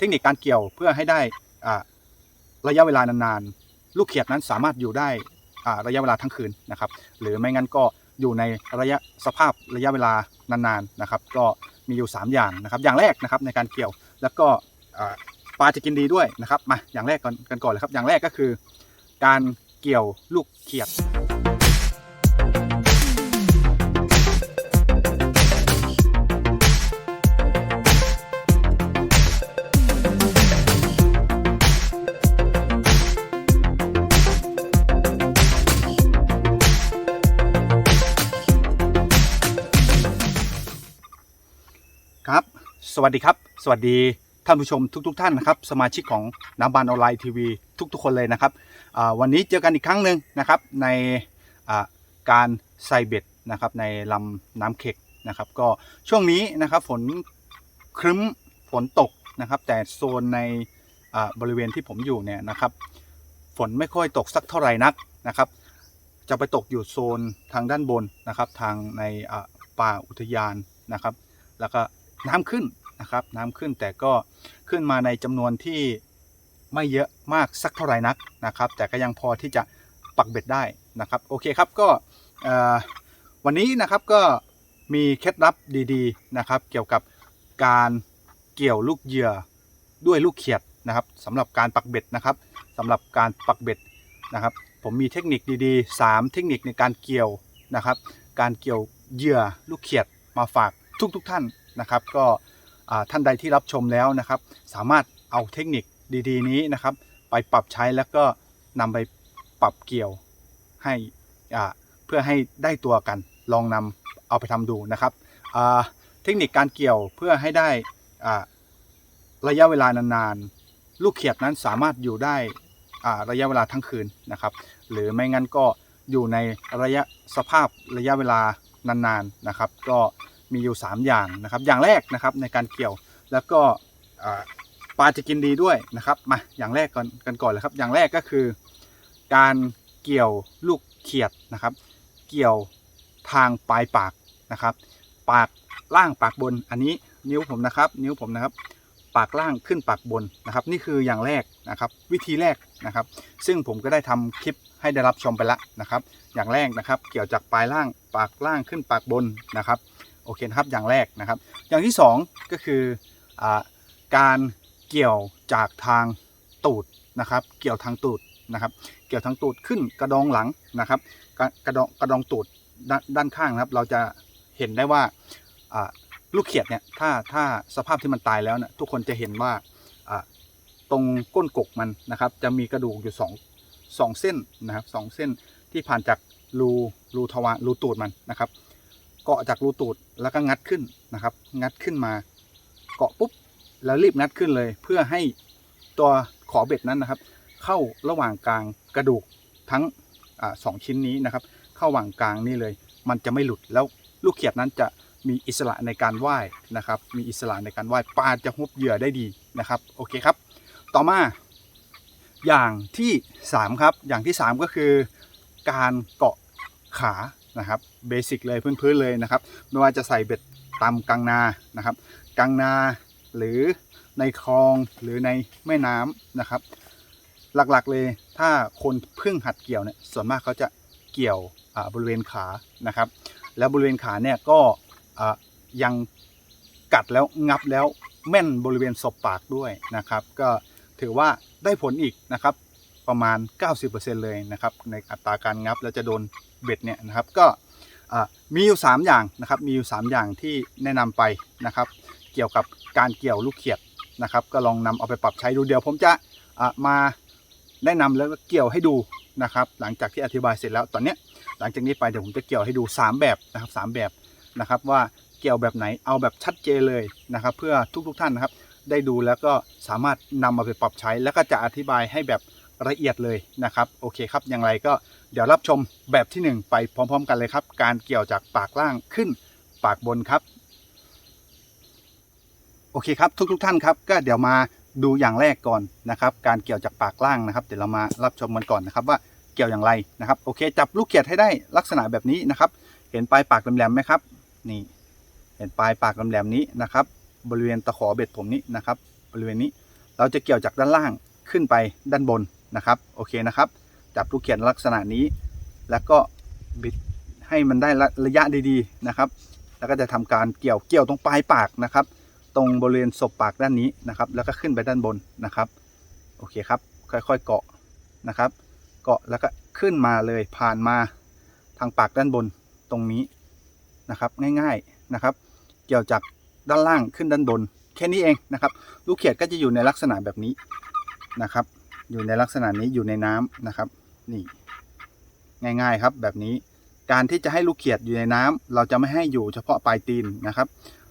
เทคนิคการเกี่ยวเพื่อให้ได้ระยะเวลานานๆ ลูกเขียดนั้นสามารถอยู่ได้ระยะเวลาทั้งคืนนะครับ หรือไม่งั้นก็อยู่ในระยะสภาพระยะเวลานานๆนะครับ ก็มีอยู่ 3 อย่างนะครับ อย่างแรกนะครับในการเกี่ยวแล้วก็ปลาจะกินดีด้วยนะครับมาอย่างแรกก่อนกันก่อนเลยครับอย่างแรกก็คือ การเกี่ยวลูกเขียด วัสดีครับ สวัสดีท่านผู้ชมทุก ๆ ท่านนะครับ สมาชิกของน้ำบานออนไลน์ทีวีทุก ๆ คนเลยนะครับวันนี้เจอกันอีกครั้งหนึ่งนะครับ ในการใส่เบ็ดนะครับในลำน้ำเข็กนะครับ ก็ช่วงนี้นะครับฝนครึ้มฝนตกนะครับ แต่โซนในบริเวณที่ผมอยู่เนี่ยนะครับ ฝนไม่ค่อยตกสักเท่าไหร่นักนะครับ จะไปตกอยู่โซนทางด้านบนนะครับ ทางในป่าอุทยานนะครับ แล้วก็น้ำขึ้น นะครับ น้ำขึ้นแต่ก็ขึ้นมาในจำนวนที่ไม่เยอะมากสักเท่าไหร่นักนะครับ แต่ก็ยังพอที่จะปักเบ็ดได้นะครับ โอเคครับก็วันนี้นะครับก็มีเคล็ดลับดีๆนะครับ เกี่ยวกับการเกี่ยวลูกเหยื่อด้วยลูกเขียดนะครับสำหรับการปักเบ็ดนะครับสำหรับการปักเบ็ดนะครับ ผมมีเทคนิคดีๆ 3 เทคนิคในการเกี่ยวนะครับ การเกี่ยวเหยื่อลูกเขียดมาฝากทุกๆทท่านนะครับ ก็ ท่านใดที่รับชมแล้วนะครับ สามารถเอาเทคนิคดีๆ นี้นะครับ ไปปรับใช้แล้วก็นำไปปรับเกี่ยวให้เพื่อให้ได้ตัวกันลองนำเอาไปทำดูนะครับเทคนิคการเกี่ยวเพื่อให้ได้ระยะเวลานานๆ ลูกเขียดนั้นสามารถอยู่ได้ระยะเวลาทั้งคืนนะครับ หรือไม่งั้นก็อยู่ในระยะสภาพระยะเวลานานๆนะครับ ก็ มีอยู่ 3 อย่างนะครับ อย่างแรกนะครับในการเกี่ยวแล้วก็ปลาจะกินดีด้วยนะครับมาอย่างแรกก่อนกันก่อนเลยครับ อย่างแรกก็คือ การเกี่ยวลูกเขียดนะครับ เกี่ยวทางปลายปากนะครับ ปากล่างปากบนอันนี้นิ้วผมนะครับ นิ้วผมนะครับ ปากล่างขึ้นปากบนนะครับ นี่คืออย่างแรกนะครับ วิธีแรกนะครับ ซึ่งผมก็ได้ทำคลิปให้ได้รับชมไปแล้วนะครับ อย่างแรกนะครับ เกี่ยวจากปลายล่างปากล่างขึ้นปากบนนะครับ อเคนะครับอย่างแรกนะครับ อย่างที่สองก็คืออการเกี่ยวจากทางตูดนะครับ เกี่ยวทางตูดนะครับ เกี่ยวทางตูดขึ้นกระดองหลังนะครับ กระกระดองกระดองตูดด้านด้านข้างนะครับ เราจะเห็นได้ว่าลูกเขียดเนี่ยถ้าถ้าสภาพที่มันตายแล้วเนี่ยทุกคนจะเห็นว่าอ่าตรงก้นกกมันนะครับ จะมีกระดูกอยู่สองสองเส้นนะครับสองเส้นที่ผ่านจากรูรูทวารรูตูดมันนะครับ เกาะจากรูตูดแล้วก็งัดขึ้นนะครับ งัดขึ้นมาเกาะปุ๊บแล้วรีบงัดขึ้นเลย เพื่อให้ตัวขอเบ็ดนั้นนะครับ เข้าระหว่างกลางกระดูกทั้งอสองชิ้นนี้นะครับ เข้าระหว่างกลางนี่เลย มันจะไม่หลุดแล้วลูกเขียดนั้นจะมีอิสระในการว่ายนะครับ มีอิสระในการว่ายปลาจะฮุบเหยื่อได้ดีนะครับโอเคครับ ต่อมาอย่างที่สามครับ อย่างที่สามก็คือ การเกาะขา นะครับเบสิกเลยพื้นๆเลยนะครับไม่ว่าจะใส่เบ็ดตามกลางนานะครับกลางนาหรือในคลองหรือในแม่น้ำนะครับ หลักๆเลยถ้าคนเพิ่งหัดเกี่ยวเนี่ยส่วนมากเขาจะเกี่ยวบริเวณขานะครับ แล้วบริเวณขาเนี่ยก็ยังกัดแล้วงับแล้วแม่นบริเวณศบปากด้วยนะครับ ก็ถือว่าได้ผลอีกนะครับ ประมาณ 90%เลยนะครับในอัตราการงับแล้วจะโดนเบ็ดเนี่ยนะครับก็มีอยู่ 3 อย่างนะครับมีอยู่ 3 อย่างที่แนะนำไปนะครับ เกี่ยวกับการเกี่ยวลูกเขียดนะครับ ก็ลองนำเอาไปปรับใช้ดูเดี๋ยวผมจะมาแนะนำแล้วก็เกี่ยวให้ดูนะครับ หลังจากที่อธิบายเสร็จแล้วตอนนี้หลังจากนี้ไปเดี๋ยวผมจะเกี่ยวให้ดู 3 แบบนะครับสามแบบนะครับว่าเกี่ยวแบบไหนเอาแบบชัดเจนเลยนะครับ เพื่อทุกๆทท่านนะครับ ได้ดูแล้วก็สามารถนำมาไปปรับใช้ แล้วก็จะอธิบายให้แบบ ละเอียดเลยนะครับโอเคครับอย่างไรก็เดี๋ยวรับชมแบบทีหนึ่1 ไปพร้อม ๆ กันเลยครับ การเกี่ยวจากปากล่างขึ้นปากบนครับ โอเคครับทุกๆทท่านครับ ก็เดี๋ยวมาดูอย่างแรกก่อนนะครับ การเกี่ยวจากปากล่างนะครับ เดี๋ยวเรามารับชมกันก่อนนะครับว่าเกี่ยวอย่างไรนะครับ โอเคจับลูกเขียดให้ได้ลักษณะแบบนี้นะครับ เห็นปลายปากแหลมๆไหมครับนี่เห็นปลายปากแหลมๆนี้นะครับ บริเวณตะขอเบ็ดผมนี้นะครับ บริเวณนี้เราจะเกี่ยวจากด้านล่างขึ้นไปด้านบน นะครับโอเคนะครับ จับลูกเขียนลักษณะนี้ แล้วก็บิดให้มันได้ระยะดีๆนะครับ แล้วก็จะทำการเกี่ยวเกี่ยวตรงปลายปากนะครับ ตรงบริเวณศพปากด้านนี้นะครับ แล้วก็ขึ้นไปด้านบนนะครับโอเคครับ ค่อยๆเกาะนะครับ เกาะแล้วก็ขึ้นมาเลยผ่านมาทางปากด้านบนตรงนี้นะครับ ง่ายๆนะครับ เกี่ยวจากด้านล่างขึ้นด้านบน แค่นี้เองนะครับ ลูกเขียดก็จะอยู่ในลักษณะแบบนี้นะครับ อยู่ในลักษณะนี้อยู่ในน้ำนะครับ นี่ ง่าย ๆครับ แบบนี้การที่จะให้ลูกเขียดอยู่ในน้ำเราจะไม่ให้อยู่เฉพาะปลายตีนนะครับ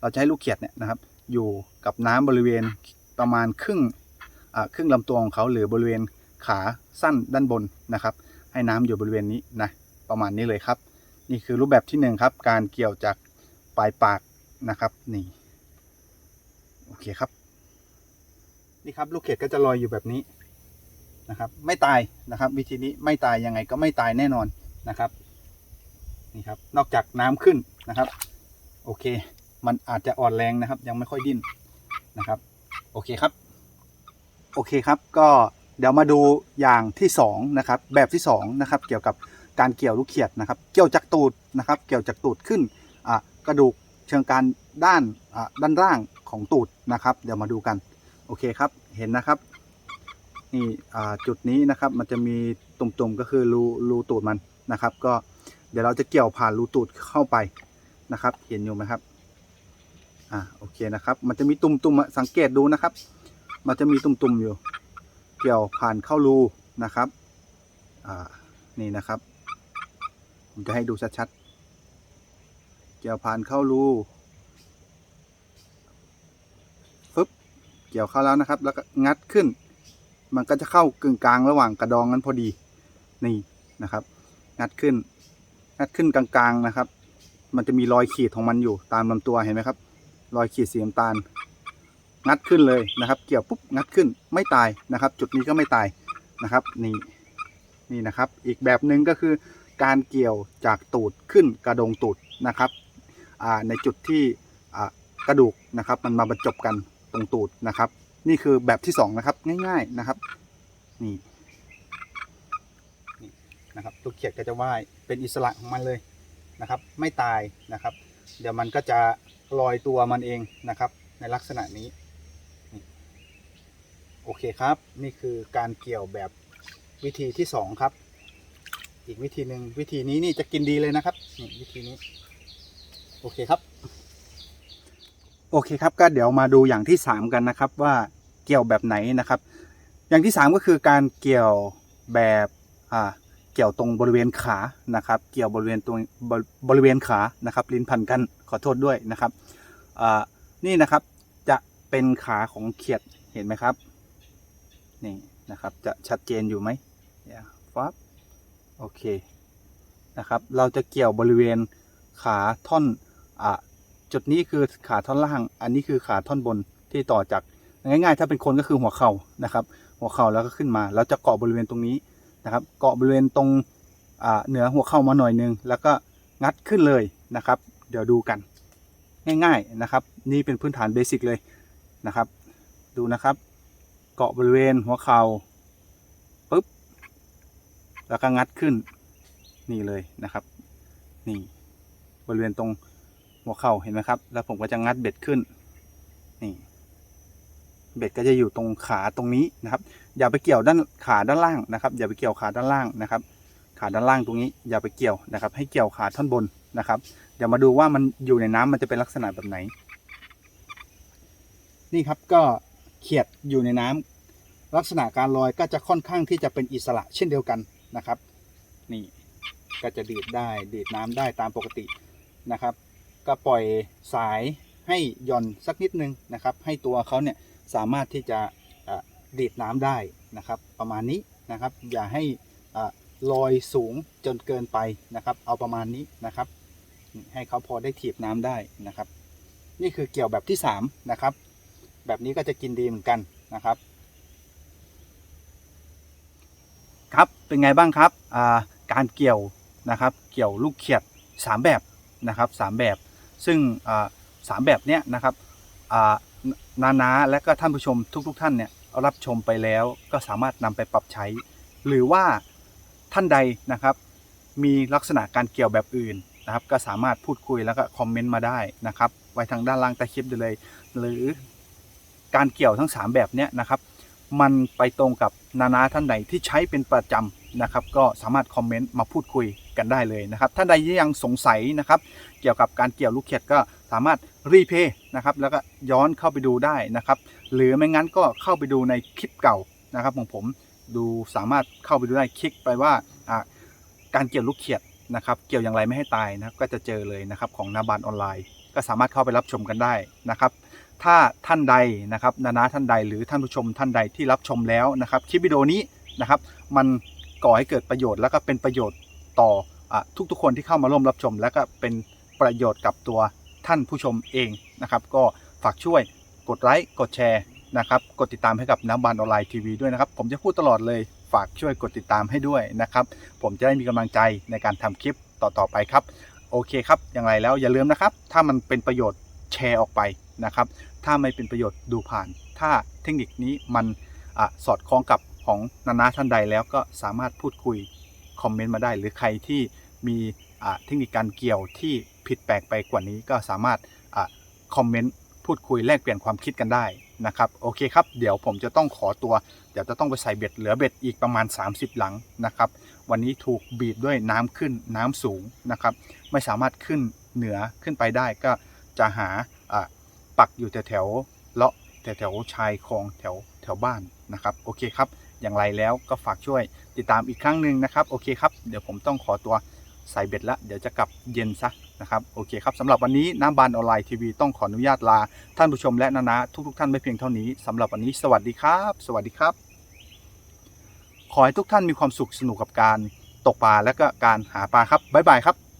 เราจะให้ลูกเขียดเนี่ยนะครับ อยู่กับน้ำบริเวณประมาณครึ่งครึ่งลำตัวของเขาหรือบริเวณขาสั้นด้านบนนะครับ ให้น้ำอยู่บริเวณนี้นะประมาณนี้เลยครับ นี่คือรูปแบบที่หนึ่งครับการเกี่ยวจากปลายปากนะครับนี่โอเคครับนี่ครับลูกเขียดก็จะลอยอยู่แบบนี้ นะครับ ไม่ตายนะครับ วิธีนี้ไม่ตายยังไงก็ไม่ตายแน่นอนนะครับนี่ครับ นอกจากน้ำขึ้นนะครับ โอเค มันอาจจะอ่อนแรงนะครับ ยังไม่ค่อยดิ้นนะครับ โอเคครับ โอเคครับ ก็เดี๋ยวมาดูอย่างที่สองนะครับ แบบที่สองนะครับ เกี่ยวกับการเกี่ยวลูกเขียดนะครับ เกี่ยวจากตูดนะครับ เกี่ยวจากตูดขึ้นกระดูกเชิงการด้านด้านล่างของตูดนะครับ เดี๋ยวมาดูกัน โอเคครับ เห็นนะครับ นี่จุดนี้นะครับมันจะมีตุ่มๆก็คือรูรูตูดมันนะครับ ก็เดี๋ยวเราจะเกี่ยวผ่านรูตูดเข้าไปนะครับ เห็นอยู่ไหมครับอ่าโอเคนะครับ มันจะมีตุ่มๆสังเกตดูนะครับ มันจะมีตุ่มๆอยู่ เกี่ยวผ่านเข้ารูนะครับอ่านี่นะครับผมจะให้ดูชัดๆ เกี่ยวผ่านเข้ารูฟึบเกี่ยวเข้าแล้วนะครับ แล้วก็งัดขึ้น มันก็จะเข้ากึ่งกลางระหว่างกระดองนั้นพอดีนี่นะครับ งัดขึ้น งัดขึ้นกลางๆนะครับ มันจะมีรอยขีดของมันอยู่ตามลำตัวเห็นไหมครับ รอยขีดสีน้ำตาล งัดขึ้นเลยนะครับ เกี่ยวปุ๊บงัดขึ้นไม่ตายนะครับ จุดนี้ก็ไม่ตายนะครับนี่นี่นะครับ อีกแบบหนึ่งก็คือการเกี่ยวจากตูดขึ้นกระดงตูดนะครับในจุดที่กระดูกนะครับ มันมาบรรจบกันตรงตูดนะครับ นี่คือแบบที่สองนะครับ ง่าย ๆนะครับ นี่นี่นะครับลูกเขียดก็จะว่ายเป็นอิสระของมันเลยนะครับ ไม่ตายนะครับ เดี๋ยวมันก็จะลอยตัวมันเองนะครับ ในลักษณะนี้นโอเคครับ นี่คือการเกี่ยวแบบวิธีที่สองครับ อีกวิธีหนึ่งวิธีนี้นี่จะกินดีเลยนะครับนี่วิธีนี้ โอเคครับ โอเคครับก็เดี๋ยวมาดูอย่างที่สามกันนะครับว่าเกี่ยวแบบไหนนะครับ อย่างที่สามก็คือการเกี่ยวแบบอ่าเกี่ยวตรงบริเวณขานะครับ เกี่ยวบริเวณตรงบริบริเวณขานะครับ ลิ้นพันกันขอโทษด้วยนะครับอ่านี่นะครับจะเป็นขาของเขียดเห็นไหมครับนี่นะครับจะชัดเจนอยู่ไหมเนี่ยฟับโอเคนะครับ เราจะเกี่ยวบริเวณขาท่อนอ่า จุดนี้คือขาท่อนล่าง อันนี้คือขาท่อนบนที่ต่อจากง่าย ๆ ถ้าเป็นคนก็คือหัวเข่านะครับ หัวเข่าแล้วก็ขึ้นมาเราจะเกาะบริเวณตรงนี้นะครับ เกาะบริเวณตรงเหนือหัวเข่ามาหน่อยนึง แล้วก็งัดขึ้นเลยนะครับ เดี๋ยวดูกัน ง่าย ๆนะครับ นี่เป็นพื้นฐานเบสิกเลยนะครับ ดูนะครับ เกาะบริเวณหัวเข่าปุ๊บแล้วก็งัดขึ้นนี่เลยนะครับ นี่บริเวณตรง หัวเข่าเห็นไหมครับ แล้วผมก็จะงัดเบ็ดขึ้น นี่เบ็ดก็จะอยู่ตรงขาตรงนี้นะครับ อย่าไปเกี่ยวด้านขาด้านล่างนะครับ อย่าไปเกี่ยวขาด้านล่างนะครับ ขาด้านล่างตรงนี้อย่าไปเกี่ยวนะครับ ให้เกี่ยวขาท่อนบนนะครับ เดี๋ยวมาดูว่ามันอยู่ในน้ำมันจะเป็นลักษณะแบบไหน นี่ครับก็เขียดอยู่ในน้ำลักษณะการลอยก็จะค่อนข้างที่จะเป็นอิสระเช่นเดียวกันนะครับ นี่ก็จะดีดได้ดีดน้ำได้ตามปกตินะครับ ก็ปล่อยสายให้หย่อนสักนิดนึงนะครับ ให้ตัวเขาเนี่ยสามารถที่จะะดีดน้ำได้นะครับ ประมาณนี้นะครับ อย่าให้ลอยสูงจนเกินไปนะครับ เอาประมาณนี้นะครับ ให้เขาพอได้ถีบน้ำได้นะครับ นี่คือเกี่ยวแบบที่สามนะครับ แบบนี้ก็จะกินดีเหมือนกันนะครับ ครับเป็นไงบ้างครับการเกี่ยวนะครับ เกี่ยวลูกเขียดสามแบบนะครับสามแบบ ซึ่งสามแบบเนี้ยนะครับนานาและก็ท่านผู้ชมทุก ๆ ท่านเนี่ยรับชมไปแล้วก็สามารถนำไปปรับใช้ หรือว่าท่านใดนะครับ มีลักษณะการเกี่ยวแบบอื่นนะครับ ก็สามารถพูดคุยแล้วก็คอมเมนต์มาได้นะครับ ไว้ทางด้านล่างใต้คลิปได้เลย หรือการเกี่ยวทั้ง 3 แบบเนี้ยนะครับ มันไปตรงกับนานาท่านใดที่ใช้เป็นประจำนะครับ ก็สามารถคอมเมนต์มาพูดคุย กันได้เลยนะครับ ท่านใดที่ยังสงสัยนะครับ เกี่ยวกับการเกี่ยวลูกเข็ดก็สามารถรีเพย์นะครับ แล้วก็ย้อนเข้าไปดูได้นะครับ หรือไม่งั้นก็เข้าไปดูในคลิปเก่านะครับของผมดูสามารถเข้าไปดูได้คลิกไปว่าการเกี่ยวลูกเขียดนะครับ เกี่ยวอย่างไรไม่ให้ตายนะครับ ก็จะเจอเลยนะครับของนาบานออนไลน์ ก็สามารถเข้าไปรับชมกันได้นะครับ ถ้าท่านใดนะครับนานาท่านใดหรือท่านผู้ชมท่านใดที่รับชมแล้วนะครับ คลิปวิดีโอนี้นะครับ มันก่อให้เกิดประโยชน์แล้วก็เป็นประโยชน์ ต่ออทุกๆคนที่เข้ามาร่วมรับชม และก็เป็นประโยชน์กับตัวท่านผู้ชมเองนะครับ ก็ฝากช่วยกดไลค์กดแชร์นะครับ กดติดตามให้กับน้ำบานออนไลน์ทีวีด้วยนะครับ ผมจะพูดตลอดเลยฝากช่วยกดติดตามให้ด้วยนะครับ ผมจะได้มีกำลังใจในการทำคลิปต่อๆไปครับ โอเคครับ อย่างไรแล้วอย่าลืมนะครับ ถ้ามันเป็นประโยชน์แชร์ออกไปนะครับ ถ้าไม่เป็นประโยชน์ดูผ่าน ถ้าเทคนิคนี้มันอสอดคล้องกับของนานาท่านใดแล้วก็สามารถพูดคุย คอมเมนต์มาได้ หรือใครที่มีเทคนิคการเกี่ยวที่ผิดแปลกไปกว่านี้ก็สามารถอคอมเมนต์พูดคุยแลกเปลี่ยนความคิดกันได้นะครับโอเคครับเดี๋ยวผมจะต้องขอตัวเดี๋ยวจะต้องไปใส่เบ็ดเหลือเบ็ดอีกประมาณ 30 หลังนะครับ วันนี้ถูกบีบด้วยน้ำขึ้นน้ำสูงนะครับ ไม่สามารถขึ้นเหนือขึ้นไปได้ก็จะหาะปักอยู่แถวแถวๆเลาะแถวแถวๆชายคลองแถวแถวบ้านนะครับ โอเคครับ อย่างไรแล้วก็ฝากช่วยติดตามอีกครั้งหนึ่งนะครับ โอเคครับ เดี๋ยวผมต้องขอตัวใส่เบ็ดละเดี๋ยวจะกลับเย็นซะนะครับโอเคครับสำหรับวันนี้น้ำบานออนไลน์ทีวีต้องขออนุญาตลา ท่านผู้ชมและนานาทุกๆท่านไปเพียงเท่านี้สำหรับวันนี้สวัสดีครับ สวัสดีครับ ขอให้ทุกท่านมีความสุขสนุกกับการตกปลาและก็การหาปลาครับบ๊ายบายครับ